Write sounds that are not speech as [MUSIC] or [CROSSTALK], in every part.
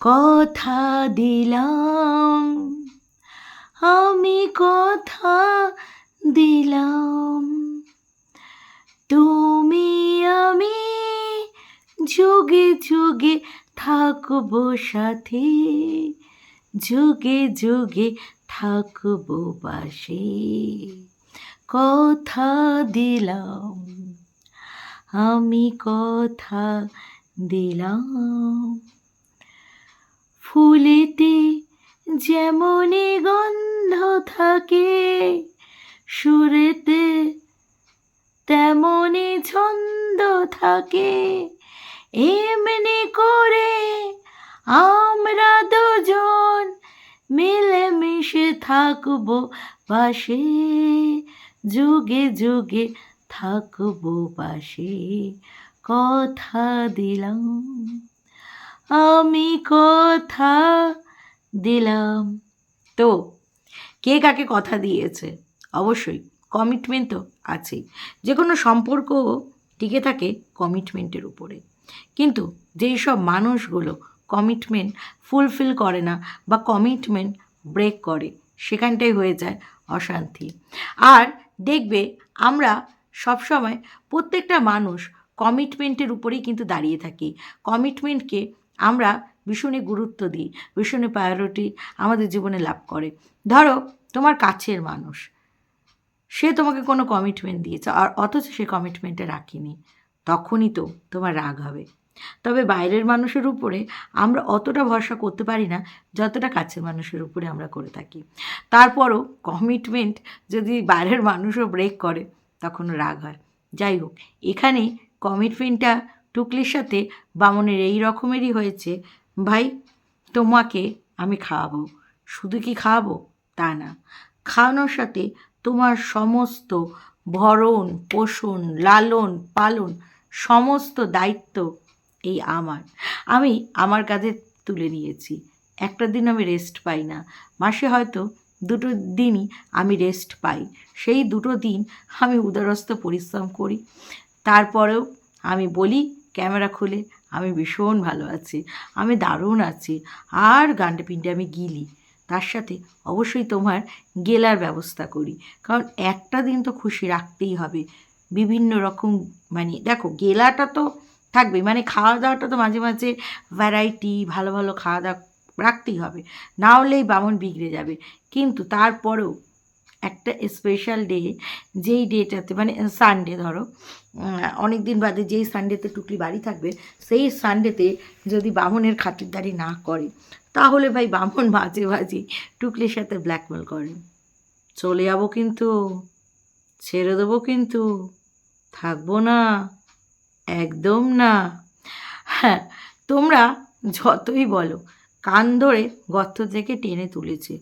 কথা দিলাম, আমি কথা দিলাম। তুমি আমি যুগে যুগে থাকব সাথে, যুগে যুগে থাকব পাশে। কথা দিলাম, আমি কথা দিলাম। ফুলেতে যেমনই গন্ধ থাকে, সুরেতে তেমনই ছন্দ থাকে, এমনি করে আমরা দুজন মিলেমিশে থাকব পাশে, যুগে যুগে থাকব পাশে। কথা দিলাম। আমি কথা দিলাম। তো, কে কাকে কথা দিয়েছে? অবশ্যই কমিটমেন্ট তো আছেই। যে কোনো সম্পর্ক টিকে থাকে কমিটমেন্টের উপরে। কিন্তু যেই সব মানুষগুলো কমিটমেন্ট ফুলফিল করে না বা কমিটমেন্ট ব্রেক করে, সেখানটাই হয়ে যায় অশান্তি। আর দেখবে আমরা সবসময় প্রত্যেকটা মানুষ কমিটমেন্টের উপরেই কিন্তু দাঁড়িয়ে থাকি। কমিটমেন্টকে আমরা ভীষণই গুরুত্ব দিই, ভীষণই প্রায়োরিটি আমাদের জীবনে লাভ করে। ধরো, তোমার কাছের মানুষ, সে তোমাকে কোনো কমিটমেন্ট দিয়েছে, আর অথচ সে কমিটমেন্টে রাখিনি, তখনই তো তোমার রাগ হবে। তবে বাইরের মানুষের উপরে আমরা অতটা ভরসা করতে পারি না, যতটা কাছের মানুষের উপরে আমরা করে থাকি। তারপরও কমিটমেন্ট যদি বাইরের মানুষও ব্রেক করে তখন রাগ হয়। যাই হোক এখানে কমিটমেন্টটা টুকলির সাথে বামনের এই রকমেরই হয়েছে, ভাই, তোমাকে আমি খাওয়াবো। শুধু কি খাওয়াবো? তা না। খাওয়ানোর সাথে তোমার সমস্ত ভরণ, পোষণ, লালন, পালন, সমস্ত দায়িত্ব এই আমার। আমি আমার কাঁধে তুলে নিয়েছি। একটা দিন আমি রেস্ট পাই না। মাসে হয়তো দুটো দিনই আমি রেস্ট পাই। সেই দুটো দিন আমি উদারস্থ পরিশ্রম করি। তারপরেও আমি বলি ক্যামেরা খুলে, আমি ভীষণ ভালো আছি, আমি দারুণ আছি, আর গানটা পিনটে আমি গিলি। তার সাথে অবশ্যই তোমার গেলার ব্যবস্থা করি, কারণ একটা দিন তো খুশি রাখতেই হবে। বিভিন্ন রকম মানে দেখো গেলাটা তো থাকবে মানে খাওয়া দাওয়াটা তো মাঝে মাঝে ভ্যারাইটি ভালো ভালো খাওয়া দাওয়া রাখতেই হবে। না হলেই বামন বিগড়ে যাবে। কিন্তু তারপরেও একটা স্পেশাল ডে যেই ডেটাতে মানে সানডে ধরো। অনেক দিন বাদে যেই সানডেতে টুকলি বাড়ি থাকবে, সেই সানডেতে যদি বামনের খাতিরদারি না করে, তাহলে ভাই বামন মাঝে মাঝে টুকলির সাথে ব্ল্যাকমেল করে। চলে যাব কিন্তু, ছেড়ে দেবো কিন্তু, থাকব না, একদম না। হ্যাঁ তোমরা যতই বলো, কান ধরে গর্ত থেকে টেনে তুলেছে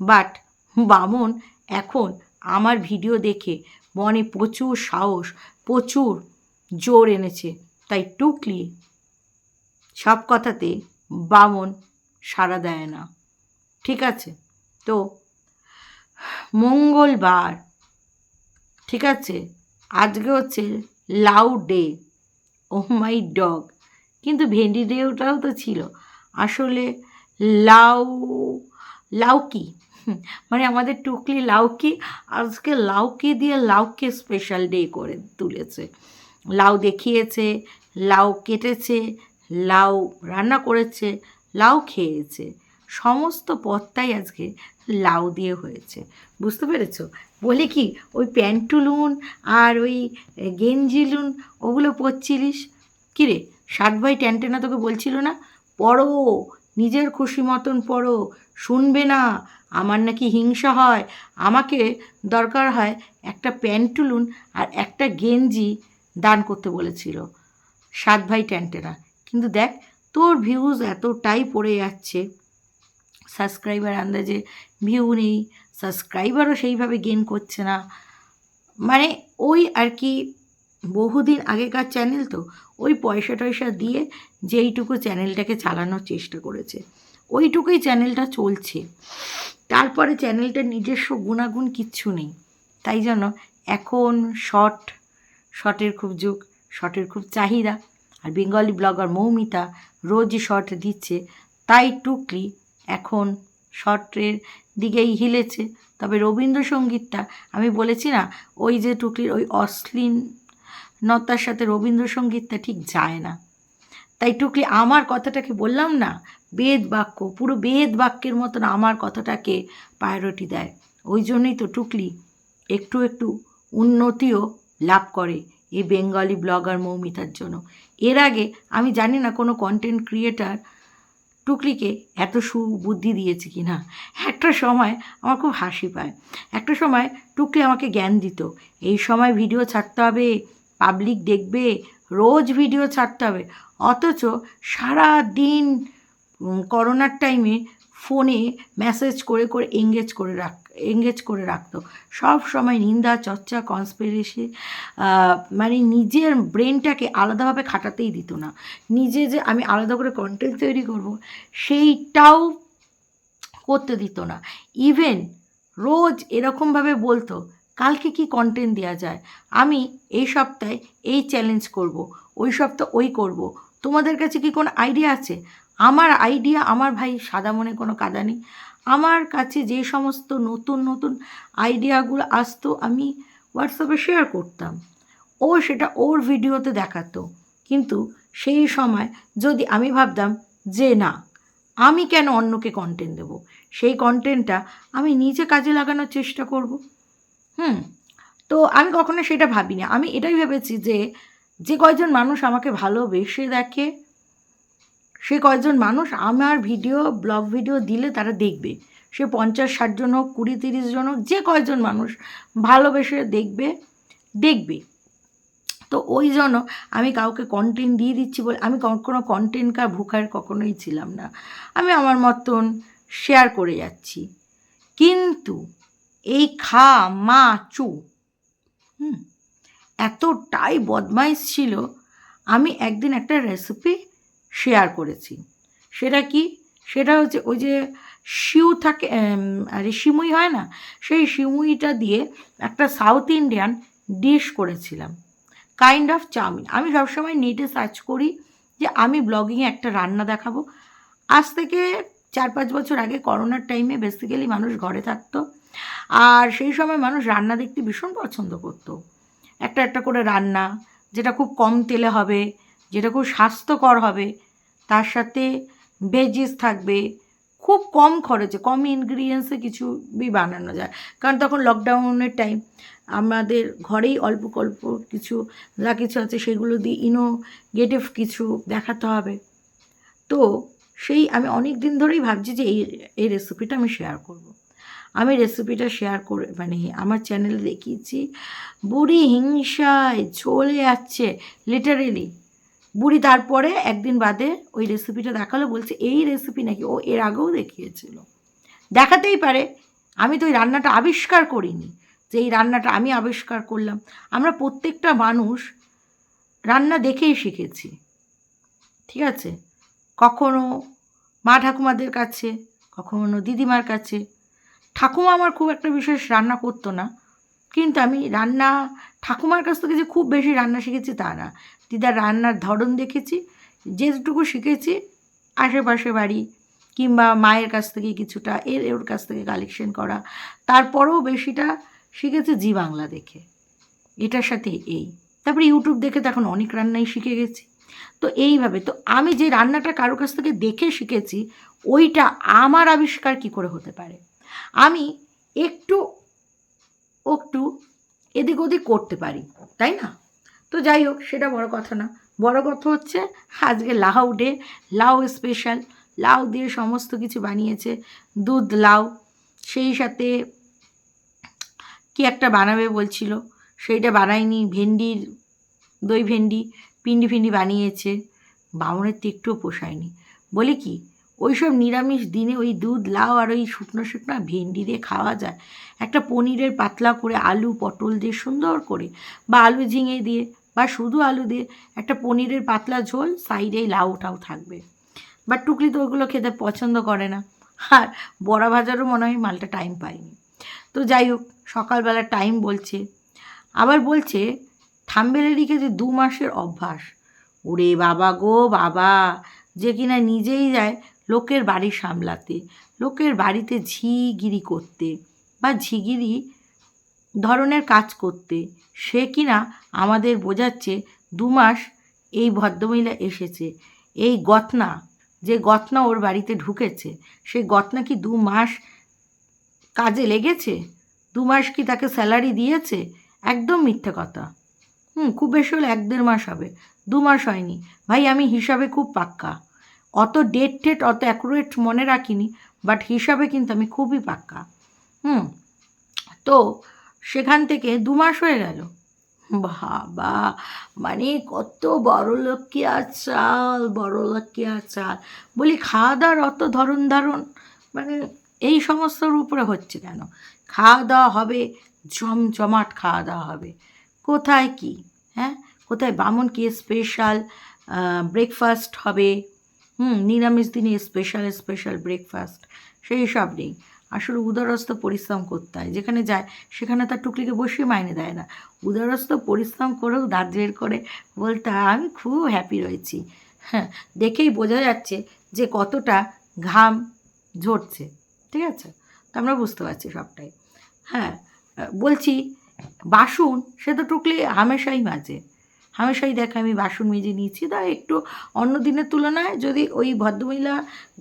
বাট বামন এখন আমার ভিডিও দেখে মনে প্রচুর সাহস প্রচুর জোর এনেছে। তাই টুকলি সব কথাতে বামন সাড়া দেয় না। ঠিক আছে? তো মঙ্গলবার। ঠিক আছে? আজকে হচ্ছে লাউ ডে। ও মাই ডগ কিন্তু ভেন্ডি ডেটাও তো ছিল। আসলে লাউ লাউকি হুম, মানে আমাদের টুকলি লাউকি, আজকে লাউকি দিয়ে লাউকে স্পেশাল ডে করে তুলেছে। লাউ দেখিয়েছে, লাউ কেটেছে, লাউ রান্না করেছে, লাউ খেয়েছে। সমস্ত পদটাই আজকে লাউ দিয়ে হয়েছে। বুঝতে পেরেছ? বলে কি, ওই প্যান্টুলুন আর ওই গেঞ্জি লুন, ওগুলো পরছিলিস? কিরে, ষাট ভাই ট্যান্টেনা তোকে বলছিল না? পড়ো নিজের খুশি মতন পড়ো, শুনবে না, আমার নাকি হিংসা হয়। আমাকে দরকার হয় একটা প্যান্টুলুন আর একটা গেঞ্জি দান করতে বলেছিল। সাত ভাই ট্যান্টেনা কিন্তু দেখ, তোর ভিউজ এতটাই পড়ে যাচ্ছে। সাবস্ক্রাইবার আন্দাজে ভিউ নেই সাবস্ক্রাইবারও সেইভাবে গেন করছে না। মানে ওই আর কি বহুদিন আগেকার চ্যানেল তো, ওই পয়সা টয়সা দিয়ে যেইটুকু চ্যানেলটাকে চালানোর চেষ্টা করেছে। ওইটুকুই চ্যানেলটা চলছে। তারপরে চ্যানেলটার নিজস্ব গুণাগুণ কিচ্ছু নেই। তাই জন্য এখন শর্ট শর্টের খুব যুগ শর্টের খুব চাহিদা। আর বেঙ্গলি ব্লগার মৌমিতা রোজই শর্ট দিচ্ছে। তাই টুকলি এখন শর্টের দিকেই হিলেছে। তবে রবীন্দ্রসঙ্গীতটা, আমি বলেছি না, ওই যে টুকলির ওই অশ্লীলতার সাথে রবীন্দ্রসঙ্গীতটা ঠিক যায় না। তাই টুকলি আমার কথাটাকে বললাম না, বেদ বাক্য, পুরো বেদ বাক্যের মতন আমার কথাটাকে প্রায়োরিটি দেয়। ওই জন্যই তো টুকলি একটু একটু উন্নতিও লাভ করে এই বেঙ্গলি ব্লগার মৌমিতার জন্য। এর আগে আমি জানি না কোনো কন্টেন্ট ক্রিয়েটার টুকলিকে এত সুবুদ্ধি দিয়েছে কি না। একটা সময় আমার খুব হাসি পায়। একটা সময় টুকলি আমাকে জ্ঞান দিত, এই সময় ভিডিও ছাড়তে হবে পাবলিক দেখবে, রোজ ভিডিও ছাড়তে হবে। অথচ সারা দিন করোনার টাইমে ফোনে মেসেজ করে করে এঙ্গেজ করে রাখ এঙ্গেজ করে রাখতো। সব সময় নিন্দা, চর্চা কনস্পিরেসি মানে নিজের ব্রেনটাকে আলাদাভাবে খাটাতেই দিত না। নিজে যে আমি আলাদা করে কন্টেন্ট তৈরি করব, সেইটাও করতে দিত না। ইভেন রোজ এরকমভাবে বলতো কালকে কি কন্টেন্ট দেওয়া যায়? আমি এই সপ্তাহে এই চ্যালেঞ্জ করব, ওই সপ্তাহ ওই করব। তোমাদের কাছে কি কোনো আইডিয়া আছে? আমার আইডিয়া আমার ভাই সাদা মনে কোনো কাদা নেই। আমার কাছে যে সমস্ত নতুন নতুন আইডিয়াগুলো আসতো, আমি হোয়াটসঅ্যাপে শেয়ার করতাম। ও সেটা ওর ভিডিওতে দেখাতো। কিন্তু সেই সময় যদি আমি ভাবতাম যে না, আমি কেন অন্যকে কন্টেন্ট দেব? সেই কন্টেন্টটা আমি নিজে কাজে লাগানোর চেষ্টা করব। হুম, তো আমি কখনো সেটা ভাবি না আমি এটাই ভেবেছি যে যে কয়জন মানুষ আমাকে ভালোবেসে দেখে, সে কয়জন মানুষ আমার ভিডিও, ব্লগ ভিডিও দিলে তারা দেখবে। সে পঞ্চাশ, ষাট জন হোক, কুড়ি, তিরিশ জন হোক, যে কয়জন মানুষ ভালোবেসে দেখবে দেখবে। তো ওই জন্য আমি কাউকে কন্টেন্ট দিয়ে দিচ্ছি বলে, আমি কোনো কন্টেন্ট কার ভুকার কখনোই ছিলাম না। আমি আমার মতন শেয়ার করে যাচ্ছি। কিন্তু এই খা, মা, চু। হুম, এতটাই বদমাইশ ছিল, আমি একদিন একটা রেসিপি শেয়ার করেছি। সেটা কি? সেটা হচ্ছে ওই যে শিউ থাকে আরে সিমুই হয় না? সেই সিমুইটা দিয়ে একটা সাউথ ইন্ডিয়ান ডিশ করেছিলাম। Kind of chow mein. আমি সবসময় নেটে সার্চ করি যে আমি ব্লগিংয়ে একটা রান্না দেখাবো। আজ থেকে চার পাঁচ বছর আগে করোনার টাইমে বেসিক্যালি মানুষ ঘরে থাকতো। আর সেই সময় মানুষ রান্না দেখতে ভীষণ পছন্দ করতো। একটা একটা করে রান্না, যেটা খুব কম তেলে হবে, যেটা খুব স্বাস্থ্যকর হবে, তার সাথে ভেজিস থাকবে। খুব কম খরচে, কম ইনগ্রিডিয়েন্টসে কিছুই বানানো যায়। কারণ তখন লকডাউনের টাইম আমাদের ঘরেই অল্প অল্প কিছু যা কিছু আছে সেগুলো দিয়ে ইনোগেটিভ কিছু দেখাতে হবে। তো সেই আমি অনেক দিন ধরেই ভাবছি যে এই এই রেসিপিটা আমি শেয়ার করব। আমি রেসিপিটা শেয়ার করে মানে আমার চ্যানেলে দেখিয়েছি। বুড়ি হিংসায় চলে যাচ্ছে লিটারেলি বুড়ি তারপরে একদিন বাদে ওই রেসিপিটা দেখাল, বলছে, এই রেসিপি নাকি? ও এর আগেও দেখিয়েছিল। দেখাতেই পারে। আমি তো ওই রান্নাটা আবিষ্কার করিনি, যে এই রান্নাটা আমি আবিষ্কার করলাম। আমরা প্রত্যেকটা মানুষ রান্না দেখেই শিখেছি। ঠিক আছে? কখনো মা ঠাকুমাদের কাছে, কখনো দিদিমার কাছে ঠাকুমা আমার খুব একটা বিশেষ রান্না করতো না। কিন্তু আমি রান্না, ঠাকুমার কাছ থেকে যে খুব বেশি রান্না শিখেছি তা না। দিদার রান্নার ধরন দেখেছি, যেটুকু শিখেছি, আশেপাশে বাড়ি কিংবা মায়ের কাছ থেকে কিছুটা, এর, ওর কাছ থেকে কালেকশন করা। তারপরেও বেশিটা শিখেছি জি বাংলা দেখে। এটার সাথে এই। তারপরে ইউটিউব দেখে তো এখন অনেক রান্নাই শিখে গেছি। তো এইভাবে, তো আমি যে রান্নাটা কারও কাছ থেকে দেখে শিখেছি, ওইটা আমার আবিষ্কার কি করে হতে পারে? আমি একটু একটু এদিক ওদিক করতে পারি, তাই না? তো যাই হোক, সেটা বড় কথা না। বড় কথা হচ্ছে, আজকে লাউ ডে, লাউ স্পেশাল লাউ দিয়ে সমস্ত কিছু বানিয়েছে, দুধ, লাউ, সেই সাথে কি একটা বানাবে বলছিল, সেইটা বানায়নি, ভেন্ডির দই ভেন্ডি, পিন্ডি ফিন্ডি বানিয়েছে, বামনের তো একটুও পোষায়নি। বলে কি ওই সব নিরামিষ দিনে ওই দুধ, লাউ আর ওই শুকনো শুকনো ভেন্ডি দিয়ে খাওয়া যায়। একটা পনিরের পাতলা করে আলু, পটল দিয়ে সুন্দর করে বা আলু ঝিঙে দিয়ে বা শুধু আলু দিয়ে একটা পনিরের পাতলা ঝোল, সাইডে লাউ টাউ থাকবে। বা টুকলি তো ওগুলো খেতে পছন্দ করে না। আর বড়া ভাজারও মনে হয় মালটা টাইম পায়নি তো যাই হোক, সকালবেলা টাইম বলছে। আবার বলছে থাম্বেলে লিখেছে দু মাসের অভ্যাস। ওরে বাবা গো বাবা, যে কিনা নিজেই যায় লোকের বাড়ি সামলাতে, লোকের বাড়িতে ঝিগিরি করতে বা ঝিগিরি ধরনের কাজ করতে। সে কিনা আমাদের বোঝাচ্ছে দু মাস এই ভদ্রমহিলা এসেছে। এই গতনা, যে গতনা ওর বাড়িতে ঢুকেছে সেই গতনা কি দু মাস কাজে লেগেছে? দু মাস কি তাকে স্যালারি দিয়েছে? একদম মিথ্যে কথা। হুম, খুব বেশি হলে এক দেড় মাস হবে। দু মাস হয়নি। ভাই, আমি হিসাবে খুব পাক্কা। অত ডেট টেট অত অ্যাকুরেট মনে রাখিনি বাট হিসাবে কিন্তু আমি খুবই পাক্কা। হুম, তো সেখান থেকে দু মাস হয়ে গেল। বাবা মানে কত বড় আর চাল, বড় লোকিয়া চাল? বলি খাওয়া দাওয়ার অত ধরন ধারণ মানে এই সমস্তর উপরে হচ্ছে কেন? খাওয়া দাওয়া হবে, জমজমাট খাওয়া দাওয়া হবে। কোথায় কি হ্যাঁ? কোথায় বামন কি স্পেশাল ব্রেকফাস্ট হবে? হুম, নিরামিষ দিনে স্পেশাল স্পেশাল ব্রেকফাস্ট সেই সব নেই। আসলে উদরস্থ পরিশ্রম করতে হয়। যেখানে যায়, সেখানে তার টুকলিকে বসিয়ে মাইনে দেয় না। উদরস্থ পরিশ্রম করেও দাঁত বের করে বলতে, আমি খুব হ্যাপি রয়েছি। হ্যাঁ দেখেই বোঝা যাচ্ছে যে কতটা ঘাম ঝরছে। ঠিক আছে? তো আমরা বুঝতে পারছি সবটাই। হ্যাঁ বলছি, বাসন, সে তো টুকলি হামেশাই মাজে। হামেশাই দেখে আমি বাসন মেজে নিয়েছি। তা একটু অন্য দিনের তুলনায় যদি ওই ভদ্রমহিলা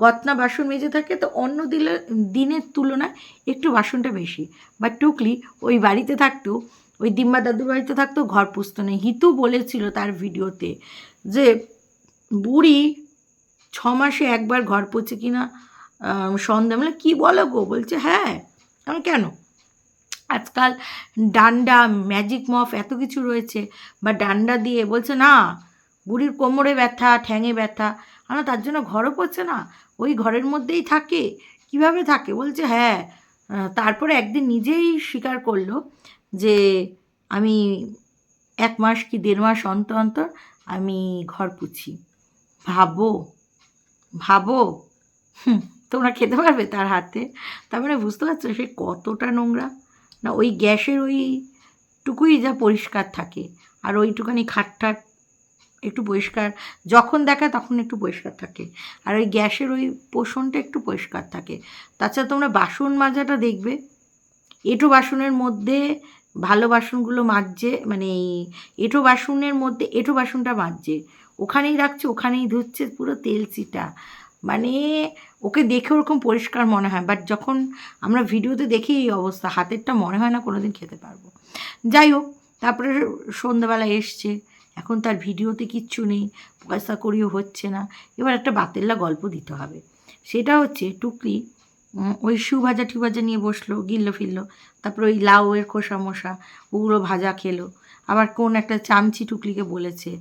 গতনা বাসন মেজে থাকে, তো অন্য দিলে দিনের তুলনায় একটু বাসনটা বেশি। বা টুকলি ওই বাড়িতে থাকতো, ওই দিম্মা দাদুর বাড়িতে থাকতো, ঘর পুষতো নেই হিতু বলেছিল তার ভিডিওতে যে, বুড়ি ছ মাসে একবার ঘর পচে কিনা সন্ধ্যা মানে কী বলো গো? বলছে হ্যাঁ। আমি, কেন? আজকাল ডান্ডা ম্যাজিক মফ এত কিছু রয়েছে, বা ডান্ডা দিয়ে বলছে, না, বুড়ির কোমরে ব্যথা, ঠ্যাঙে ব্যথা। আমরা তার জন্য ঘরও পড়ছে না, ওই ঘরের মধ্যেই থাকে। কীভাবে থাকে? বলছে হ্যাঁ তারপরে একদিন নিজেই স্বীকার করল যে আমি এক মাস কি দেড় মাস অন্তর অন্তর আমি ঘর পুছি। ভাবো ভাবো। তোমরা খেতে পারবে তার হাতে। তার মানে বুঝতে পারছ সে কতটা নোংরা? না, ওই গ্যাসের ওই টুকুই যা পরিষ্কার থাকে আর ওইটুখানি খাটটাট একটু পরিষ্কার, যখন দেখায় তখন একটু পরিষ্কার থাকে। আর ওই গ্যাসের ওই পোষণটা একটু পরিষ্কার থাকে। তাছাড়া তোমরা বাসন মাজাটা দেখবে। এঁটো বাসনের মধ্যে ভালো বাসনগুলো মাজছে মানে এই এঁটো বাসনের মধ্যে, এঁটো বাসনটা মাজছে। ওখানেই রাখছে, ওখানেই ধুচ্ছে, পুরো তেল চিটা মানে ওকে দেখে ওরকম পরিষ্কার মনে হয় বাট যখন আমরা ভিডিওতে দেখি এই অবস্থা, হাতেরটা মনে হয় না কোনোদিন খেতে পারব। যাই হোক, তারপরে সন্ধ্যাবেলা এসছে, এখন তার ভিডিওতে কিচ্ছু নেই, পয়সা করিও হচ্ছে না। এবার একটা বাতেল্লা গল্প দিতে হবে। সেটা হচ্ছে টুকরি ওই শু ভাজা টু ভাজা নিয়ে বসল গিললো ফিরলো তারপরে ওই লাউয়ের খোসা মশা ওগুলো ভাজা খেলো। আবার কোন একটা চামচি টুকলিকে বলেছে,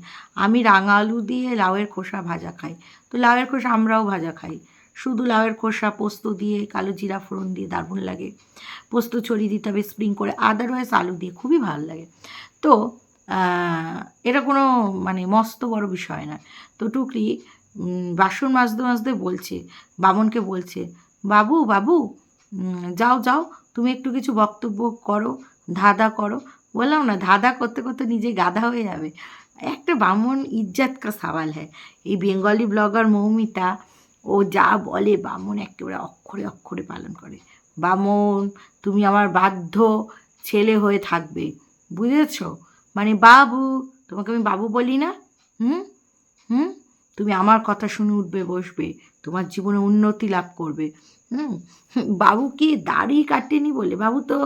আমি রাঙা আলু দিয়ে লাউয়ের খোসা ভাজা খাই। তো লাউয়ের খোসা আমরাও ভাজা খাই। শুধু লাউয়ের খোসা, পোস্ত দিয়ে, কালো জিরা ফোড়ন দিয়ে দারুণ লাগে। পোস্ত ছড়িয়ে দিতে হবে স্প্রিং করে, আদারওয়াইজ আলু দিয়ে খুবই ভালো লাগে। তো এটা কোনো মানে মস্ত বড় বিষয় না। তো টুকরি বাসন মাজতে মাজতে বলছে, বামনকে বলছে, বাবু বাবু যাও যাও, তুমি একটু কিছু বক্তব্য করো, ধাঁধা করো। বললাম না ধাঁধা করতে করতে নিজে গাধা হয়ে যাবে। একটা বামন ইজ্জাত কা সওয়াল হ্যাঁ এই বেঙ্গলি ব্লগার মৌমিতা ও যা বলে বামন একেবারে অক্ষরে অক্ষরে পালন করে। বামন তুমি আমার বাধ্য ছেলে হয়ে থাকবে। বুঝেছ? মানে বাবু তোমাকে আমি বাবু বলি না? হুম? হুম? তুমি আমার কথা শুনে উঠবে বসবে। তোমার জীবনে উন্নতি লাভ করবে। হুম? হুম, বাবু কি দাড়ি কাটেনি বলে। বাবু তো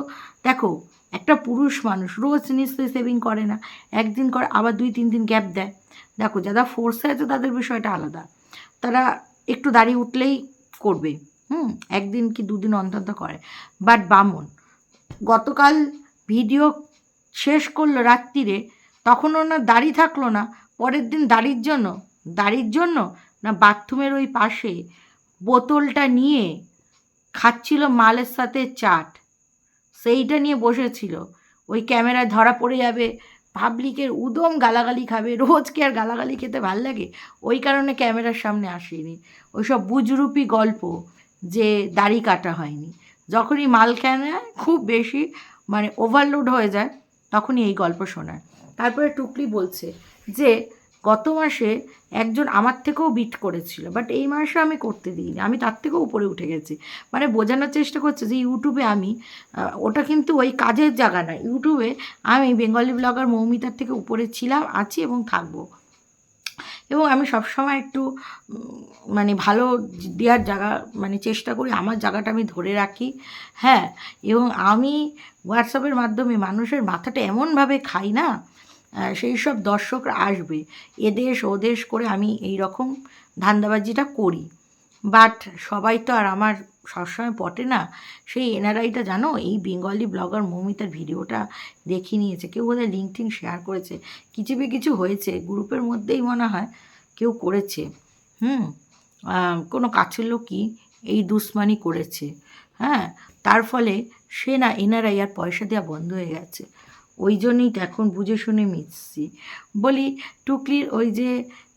দেখো একটা পুরুষ মানুষ, রোজ নিশ্চয়ই সেভিং করে না, একদিন করে আবার দুই, তিন দিন গ্যাপ দেয়। দেখো, যারা ফোর্সে আছে তাদের বিষয়টা আলাদা। তারা একটু দাড়ি উঠলেই করবে, হুম, একদিন কি দুদিন অন্তত করে। বাট বামন, গতকাল ভিডিও শেষ করল রাত্রিরে তখন ওনার দাড়ি থাকল না, পরের দিন দাড়ির জন্য দাড়ির জন্য না বাথরুমের ওই পাশে বোতলটা নিয়ে খাচ্ছিল মালের সাথে চাট। সেইটা নিয়ে বসেছিল ওই ক্যামেরায় ধরা পড়ে যাবে পাবলিকের উদম গালাগালি খাবে রোজ কি আর গালাগালি খেতে ভালো লাগে? ওই কারণে ক্যামেরার সামনে আসেনি। ওইসব বুজরুপি গল্প যে দাড়ি কাটা হয়নি। যখনই মাল কেনে খুব বেশি মানে ওভারলোড হয়ে যায়, তখনই এই গল্প শোনায়। তারপরে টুকলি বলছে যে গত মাসে একজন আমার থেকেও বিট করেছিল বাট এই মাসে আমি করতে দিইনি, আমি তার থেকেও উপরে উঠে গেছি। মানে বোঝানোর চেষ্টা করছে যে ইউটিউবে আমি ওটা কিন্তু ওই কাজের জায়গা না ইউটিউবে আমি বেঙ্গলি ব্লগার মৌমিতার থেকে উপরে ছিলাম, আছি এবং থাকব। এবং আমি সবসময় একটু মানে ভালো দেওয়ার জায়গা মানে চেষ্টা করি, আমার জায়গাটা আমি ধরে রাখি হ্যাঁ এবং আমি হোয়াটসঅ্যাপের মাধ্যমে মানুষের মাথাটা এমনভাবে খাই না সেই সব দর্শকরা আসবে। এদেশ ওদেশ করে আমি এই রকম ধান্দাবাজিটা করি। বাট সবাই তো আর আমার সবসময় পটে না। সেই এনআরআইটা জানো? এই বেঙ্গলি ব্লগার মৌমিতার ভিডিওটা দেখে নিয়েছে। কেউ বোধহয় লিঙ্ক টিঙ্ক শেয়ার করেছে। কিছু বে কিছু হয়েছে। গ্রুপের মধ্যেই মনে হয় কেউ করেছে। হুম? কোনো কাছের লোকই এই দুশ্মানি করেছে। হ্যাঁ? তার ফলে সে না এনআরআই আর পয়সা দেওয়া বন্ধ হয়ে গেছে। ওই জন্যই তো এখন বুঝে শুনে মিশছি। বলি, টুকলির ওই যে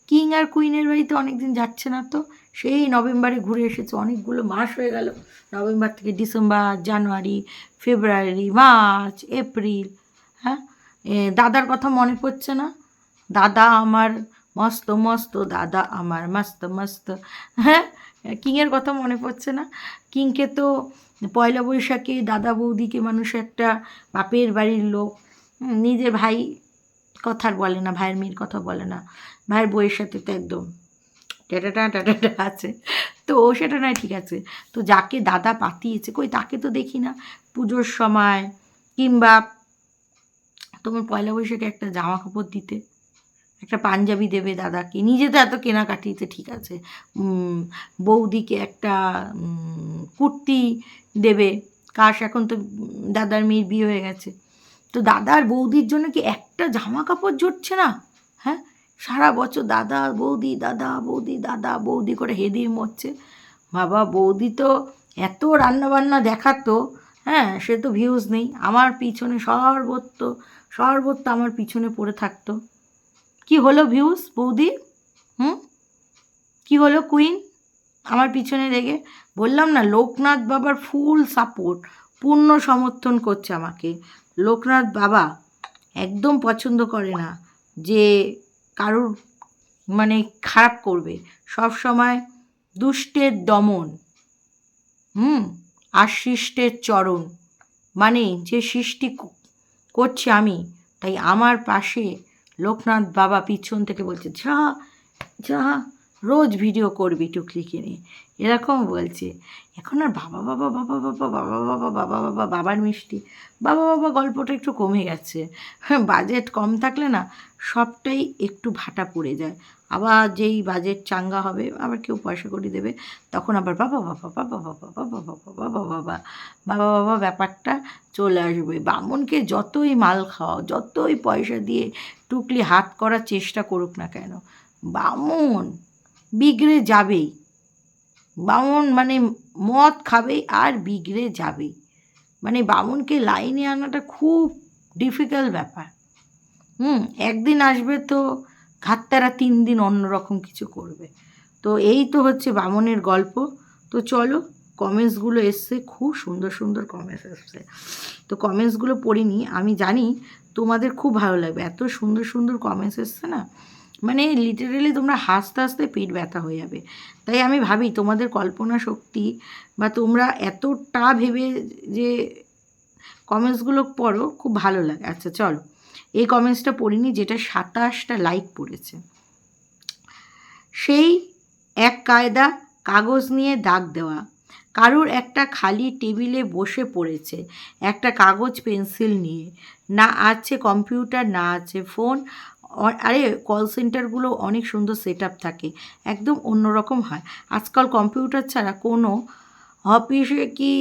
কিং আর কুইনের বাড়িতে অনেকদিন যাচ্ছে না তো? সেই নভেম্বরে ঘুরে এসেছে, অনেকগুলো মাস হয়ে গেল। নভেম্বর থেকে December, January, February, March, April হ্যাঁ? দাদার কথা মনে পড়ছে না? দাদা আমার মস্ত মস্ত, দাদা আমার মস্ত মস্ত হ্যাঁ? কিংয়ের কথা মনে পড়ছে না? কিংকে তো পয়লা বৈশাখে দাদা বৌদিকে মানুষ একটা বাপের বাড়ির লোক নিজের ভাই কথার বলে না, ভাইয়ের মেয়ের কথা বলে না, ভাইয়ের বইয়ের সাথে তো একদম টাটা টাটা আছে। তো ও সেটা নয়, ঠিক আছে। তো যাকে দাদা পাতিয়েছে, কই তাকে তো দেখি না। পুজোর সময় কিংবা তোমার পয়লা বৈশাখে একটা জামা কাপড় দিতে, একটা পাঞ্জাবি দেবে দাদাকে, নিজে তো এত কেনাকাটিতে ঠিক আছে। বৌদিকে একটা কুর্তি দেবে। কাশ, এখন তো দাদার মেয়ের বিয়ে হয়ে গেছে। তো দাদার বৌদির জন্য কি একটা জামা কাপড় জুটছে না? হ্যাঁ? সারা বছর দাদা, বৌদি দাদা বৌদি দাদা, বৌদি করে হেদিয়ে মরছে। বাবা, বৌদি তো এত রান্নাবান্না দেখাতো হ্যাঁ? সে তো ভিউজ নেই। আমার পিছনে সর্বত্র সর্বত্র আমার পিছনে পড়ে থাকতো। কি হলো ভিউজ বৌদি? হুম? কি হলো কুইন আমার পিছনে লেগে বললাম না, লোকনাথ বাবার ফুল সাপোর্ট পূর্ণ সমর্থন করছে আমাকে। লোকনাথ বাবা একদম পছন্দ করে না যে কারুর মানে খারাপ করবে। সব সময় দুষ্টের দমন, হুম, আর শিষ্টের চরণ। মানে যে সৃষ্টি করছি আমি, তাই আমার পাশে লোকনাথ বাবা পিছন থেকে বলছে যা যা রোজ ভিডিও করবি টুকলিকে নিয়ে। এরকম বলছে। এখন আর বাবা বাবা বাবা বাবা বাবা বাবা বাবা বাবা বাবার মিষ্টি বাবা বাবা গল্পটা একটু কমে গেছে হ্যাঁ বাজেট কম থাকলে না সবটাই একটু ভাটা পড়ে যায় আবার যেই বাজেট চাঙ্গা হবে আবার কেউ পয়সা করে দেবে তখন আবার বাবা বাবা বাবা বাবা বাবা বাবা বাবা বাবা বাবা বাবা ব্যাপারটা চলে আসবে বামনকে যতই মাল খাওয়াও যতই পয়সা দিয়ে টুকলি হাত করার চেষ্টা করুক না কেন বামন বিগড়ে যাবেই বামন মানে মদ খাবেই আর বিগড়ে যাবেই মানে বামনকে লাইনে আনাটা খুব ডিফিকাল্ট ব্যাপার। হুম, একদিন আসবে তো ঘাটতারা তিন দিন অন্যরকম কিছু করবে। তো এই তো হচ্ছে বামনের গল্প। তো চলো কমেন্টসগুলো এসছে, খুব সুন্দর সুন্দর কমেন্টস এসছে। তো কমেন্টসগুলো পড়িনি আমি জানি তোমাদের খুব ভালো লাগবে। এত সুন্দর সুন্দর কমেন্টস এসছে না? মানে লিটারেলি তোমরা হাসতে হাসতে পেট ব্যথা হয়ে যাবে। তাই আমি ভাবি তোমাদের কল্পনা শক্তি বা তোমরা এতটা ভেবে যে কমেন্টসগুলো পড়ো, খুব ভালো লাগে। আচ্ছা চলো। এই কমেন্টসটা পড়িনি, যেটা সাতাশটা লাইক পড়েছে। সেই এক কায়দা কাগজ নিয়ে দাগ দেওয়া। কারুর একটা খালি টেবিলে বসে পড়েছে, একটা কাগজ পেন্সিল নিয়ে। না আছে কম্পিউটার না আছে ফোন আরে কল সেন্টারগুলো অনেক সুন্দর সেট থাকে, একদম অন্যরকম হয়। আজকাল কম্পিউটার ছাড়া কোনো অফিসে কি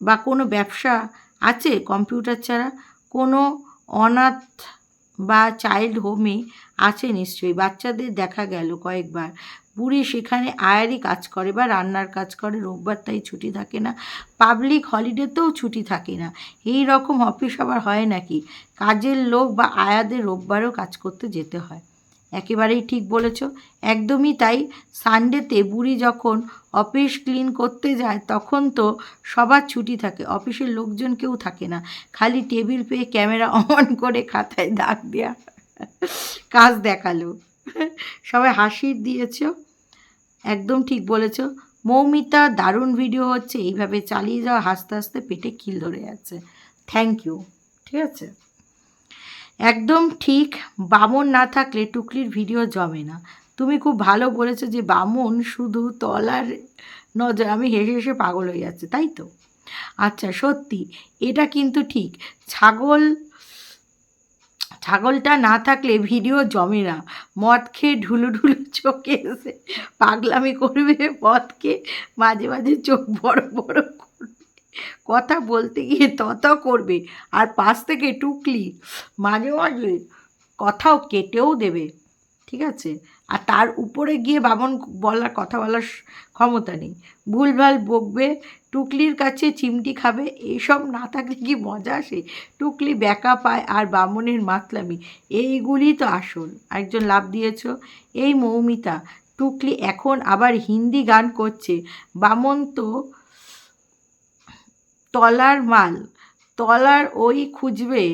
বা কোনো ব্যবসা আছে কম্পিউটার ছাড়া? কোনো অনাথ বা চাইল্ড হোমে আছে নিশ্চয়ই। বাচ্চাদের দেখা গেল কয়েকবার। বুড়ি সেখানে আয়ারই কাজ করে বা রান্নার কাজ করে, রোববার তাই ছুটি থাকে না। পাবলিক হলিডেতেও ছুটি থাকে না। এই রকম অফিস আবার হয় নাকি? কাজের লোক বা আয়াদের রোববারও কাজ করতে যেতে হয়। একেবারেই ঠিক বলেছ। একদমই তাই। সানডেতে বুড়ি যখন অফিস ক্লিন করতে যায়, তখন তো সবার ছুটি থাকে। অফিসের লোকজন কেউ থাকে না। খালি টেবিল পেয়ে ক্যামেরা অন করে খাতায় দাগ দেওয়া কাজ দেখাল। সবাই হাসির দিয়েছ। একদম ঠিক বলেছ। মৌমিতা, দারুণ ভিডিও হচ্ছে, এইভাবে চালিয়ে যাওয়া, হাসতে হাসতে পেটে কিল ধরে যাচ্ছে। থ্যাংক ইউ ঠিক আছে? একদম ঠিক, বামন না থাকলে টুকলির ভিডিও জমে না। তুমি খুব ভালো বলেছ যে বামন শুধু তলার নজর, আমি হেসে হেসে পাগল হয়ে যাচ্ছে, তাই তো? আচ্ছা সত্যি, এটা কিন্তু ঠিক। ছাগল ছাগলটা না থাকলে ভিডিও জমে না। মদ খেয়ে ঢুলু ঢুলু চোখে এসে পাগলামি করবে, মদ খেয়ে মাঝে মাঝে চোখ বড় বড় করবে। কথা বলতে গিয়ে তত করবে, আর পাশ থেকে টুকলি মাঝে মাঝে কথাও কেটেও দেবে, ঠিক আছে? আর তার উপরে গিয়ে বামন বলার, কথা বলার ক্ষমতা নেই। ভুলভাল বকবে টুকলির কাছে চিমটি খাবে এইসব না থাকলে কি মজা আসে? টুকলি ব্যাকা পায় আর বামনের মাতলামি, এইগুলি তো আসল। একজন লাভ দিয়েছ, এই মৌমিতা, টুকলি এখন আবার হিন্দি গান করছে। বামন তো তলার মাল, তলার ওই খুঁজবে।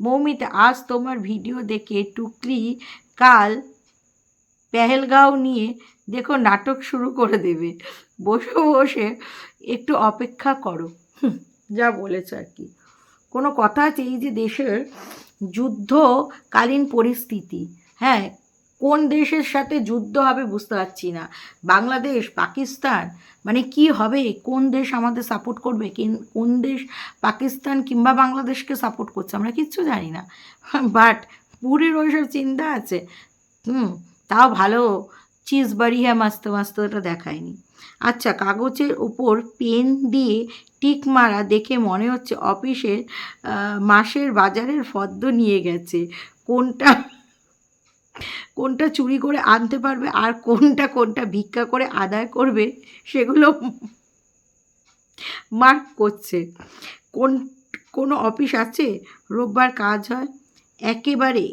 মৌমিতা, আজ তোমার ভিডিও দেখে টুকলি কাল পেহেলগাঁও নিয়ে দেখো নাটক শুরু করে দেবে। বসে বসে একটু অপেক্ষা করো। যা বলেছে আর কি। কোনো কথা আছে এই যে দেশের যুদ্ধকালীন পরিস্থিতি হ্যাঁ কোন দেশের সাথে যুদ্ধ হবে বুঝতে পারছি না। বাংলাদেশ, পাকিস্তান মানে কি হবে? কোন দেশ আমাদের সাপোর্ট করবে? কিন- দেশ পাকিস্তান কিংবা বাংলাদেশকে সাপোর্ট করছে? আমরা কিচ্ছু জানি না। [LAUGHS] বাট পুরীর ওইসব চিন্তা আছে। হুম, তাও ভালো চিজ বাড়ি হ্যাঁ মাস্ত ওটা দেখায়নি। আচ্ছা কাগজের ওপর পেন দিয়ে টিক মারা দেখে মনে হচ্ছে অফিসের মাসের বাজারের ফদ্দ নিয়ে গেছে। কোনটা কোনটা চুরি করে আনতে পারবে আর কোনটা কোনটা ভিক্ষা করে আদায় করবে সেগুলো মার্ক করছে। কোন, কোনো অফিস আছে? রোববার কাজ হয়? একেবারে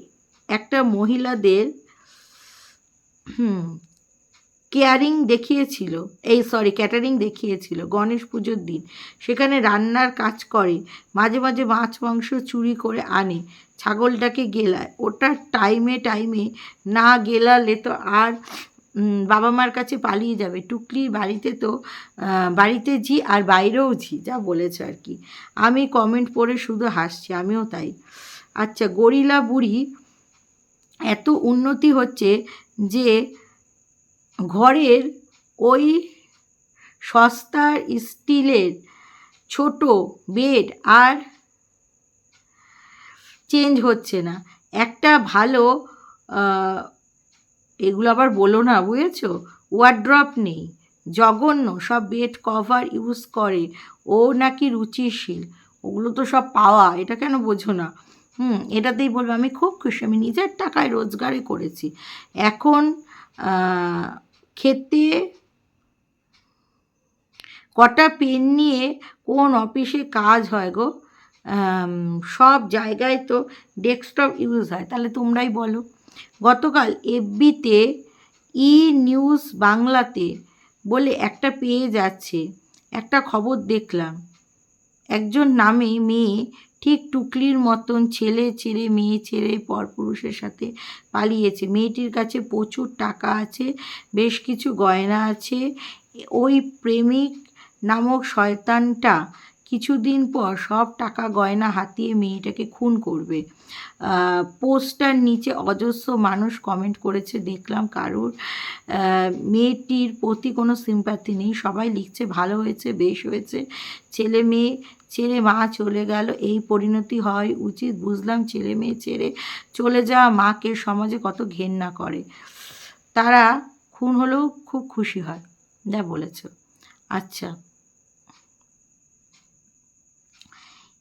একটা মহিলাদের কেয়ারিং দেখিয়েছিল, এই সরি ক্যাটারিং দেখিয়েছিল গণেশ পুজোর দিন। সেখানে রান্নার কাজ করে, মাঝে মাঝে মাছ মাংস চুরি করে আনে, ছাগলটাকে গেলায়। ওটা টাইমে টাইমে না গেলালে তো আর বাবা মার কাছে পালিয়ে যাবে। টুকলির বাড়িতে তো বাড়িতে ঝি আর বাইরেও ঝি যা বলেছে আর কি। আমি কমেন্ট পড়ে শুধু হাসছি, আমিও তাই। আচ্ছা গরিলা বুড়ি এত উন্নতি হচ্ছে যে ঘরের ওই সস্তার স্টিলের ছোট বেড আর চেঞ্জ হচ্ছে না। একটা ভালো এগুলো আবার বলো না, বুঝেছ? ওয়ার্ড্রপ নেই, জঘন্য, সব বেড কভার ইউজ করে। ও নাকি রুচিশীল, ওগুলো তো সব পাওয়া, এটা কেন বোঝো না? হুম, এটাতেই বলব আমি খুব খুশি, আমি নিজের টাকায় রোজগারে করেছি। এখন খেতে কটা পেন নিয়ে কোন অফিসে কাজ হয় গো? সব জায়গায় তো ডেস্কটপ ইউজ হয়, তাহলে তোমরাই বলো। গতকাল এফবিতে ই নিউজ বাংলাতে বলে একটা পেজ আছে, একটা খবর দেখলাম। একজন নামে মেয়ে ঠিক টুকলির মতন ছেলে ছেড়ে, মেয়ে ছেড়ে পরপুরুষের সাথে পালিয়েছে। মেয়েটির কাছে প্রচুর টাকা আছে, বেশ কিছু গয়না আছে। ওই প্রেমিক নামক শয়তানটা কিছুদিন পর সব টাকা গয়না হাতিয়ে মেয়েটাকে খুন করবে। পোস্টার নিচে অজস্র মানুষ কমেন্ট করেছে, দেখলাম কারুর। মেয়েটির প্রতি কোনো সিম্প্যাথি নেই, সবাই লিখছে, ভালো হয়েছে, বেশ হয়েছে, ছেলে মেয়ে, ছেড়ে মা চলে গেল, এই পরিণতি হয় উচিত, বুঝলাম ছেলে মেয়ে ছেড়ে চলে যাওয়া মাকে সমাজে কত ঘেন্না করে। তারা খুন হলেও খুব খুশি হয়, যা বলেছ। আচ্ছা।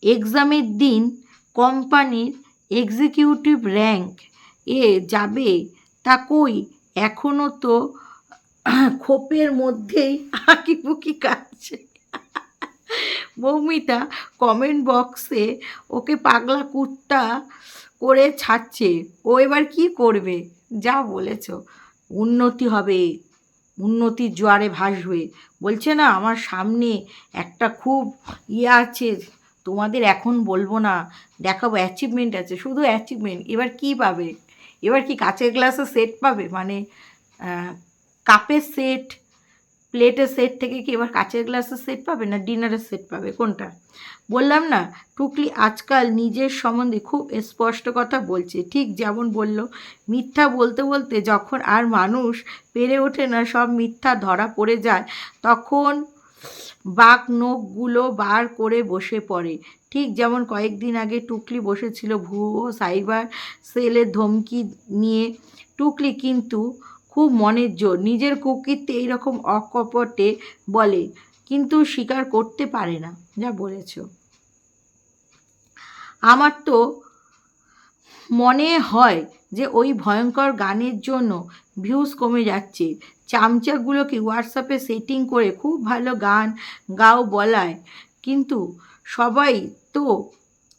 এক্সামের দিন কোম্পানির এক্সিকিউটিভ র্যাঙ্ক এ যাবে তা কই? এখনও তো খোপের মধ্যেই আঁকিপুকি কাটছে। মৌমিতা কমেন্ট বক্সে ওকে পাগলা কুত্তা করে ছাড়ছে। ও এবার কি করবে? যা বলেছ। উন্নতি হবে। উন্নতির জোয়ারে ভাসবে। বলছে না, আমার সামনে একটা খুব ইয়ে আছে। তোমাদের এখন বলব না, দেখাবো অ্যাচিভমেন্ট আছে, শুধু অ্যাচিভমেন্ট এবার কি পাবে? এবার কি কাচের গ্লাসের সেট পাবে? মানে কাপের সেট প্লেটের সেট থেকে কি এবার কাচের গ্লাসের সেট পাবে না ডিনারের সেট পাবে? কোনটা? বললাম না, টুকলি আজকাল নিজের সম্বন্ধে খুব স্পষ্ট কথা বলছে। ঠিক যেমন বলল, মিথ্যা বলতে বলতে যখন আর মানুষ পেরে ওঠে না, সব মিথ্যা ধরা পড়ে যায়, তখন বাঘ নোখগুলো বার করে বসে পড়ে। ঠিক যেমন কয়েকদিন আগে টুকলি বসেছিল ভুয়ো সাইবার সেলের ধমকি নিয়ে। টুকলি কিন্তু খুব মনের জোর, নিজের কুকীর্তে এইরকম অকপটে বলে, কিন্তু স্বীকার করতে পারে না, যা বলেছ। আমার তো মনে হয় যে ওই ভয়ঙ্কর গানের জন্য ভিউজ কমে যাচ্ছে। চামচাগুলোকে হোয়াটসঅ্যাপে সেটিং করে খুব ভালো গান গাও বলায়। কিন্তু সবাই তো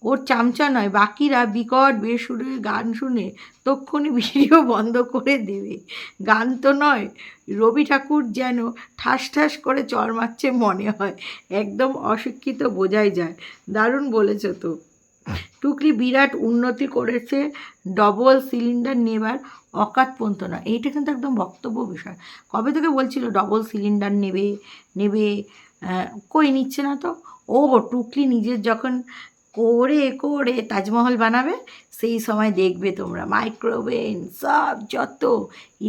ওর চামচা নয়, বাকিরা বিকট বেসুরের গান শুনে তক্ষুনি ভিডিও বন্ধ করে দেবে। গান তো নয়, রবি ঠাকুর যেন ঠাস ঠাস করে চর মারছে মনে হয়। একদম অশিক্ষিত বোঝাই যায়। দারুণ বলেছ তো। টুকলি বিরাট উন্নতি করেছে ডবল সিলিন্ডার নেবার অকাতপন্ত না এইটা কিন্তু একদম বক্তব্য বিষয়। কবে থেকে বলছিল ডবল সিলিন্ডার নেবে নেবে কই নিচ্ছে না তো? ও টুকলি নিজের যখন করে করে তাজমহল বানাবে, সেই সময় দেখবে তোমরা। মাইক্রোওভেন সব যত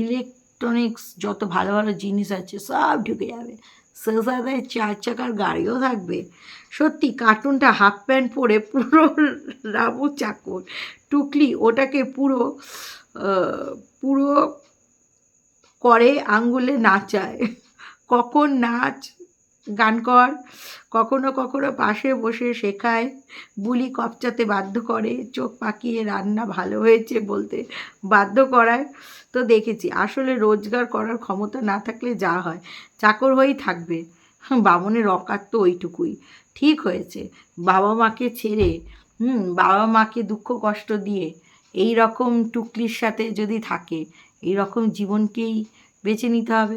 ইলেকট্রনিক্স যত ভালো ভালো জিনিস আছে, সব ঢুকে যাবে। সে চার চাকার গাড়িও থাকবে। সত্যি, কার্টুনটা হাফ প্যান্ট পরে পুরো [LAUGHS] রাবু চাকর। টুকলি ওটাকে পুরো পুরো করে আঙ্গুলে নাচায়। কখন নাচ গান কর। কখনো কখনো পাশে বসে শেখায়। বুলি কপচাতে বাধ্য করে। চোখ পাকিয়ে রান্না ভালো হয়েছে বলতে বাধ্য করায়। তো দেখেছি, আসলে রোজগার করার ক্ষমতা না থাকলে যা হয়, চাকর হয়েই থাকবে। বামনের অকাত তো ওইটুকুই। ঠিক হয়েছে, বাবা মাকে ছেড়ে, হুম, বাবা মাকে দুঃখ কষ্ট দিয়ে এই রকম টুকলির সাথে যদি থাকে এই রকম জীবনকেই বেছে নিতে হবে।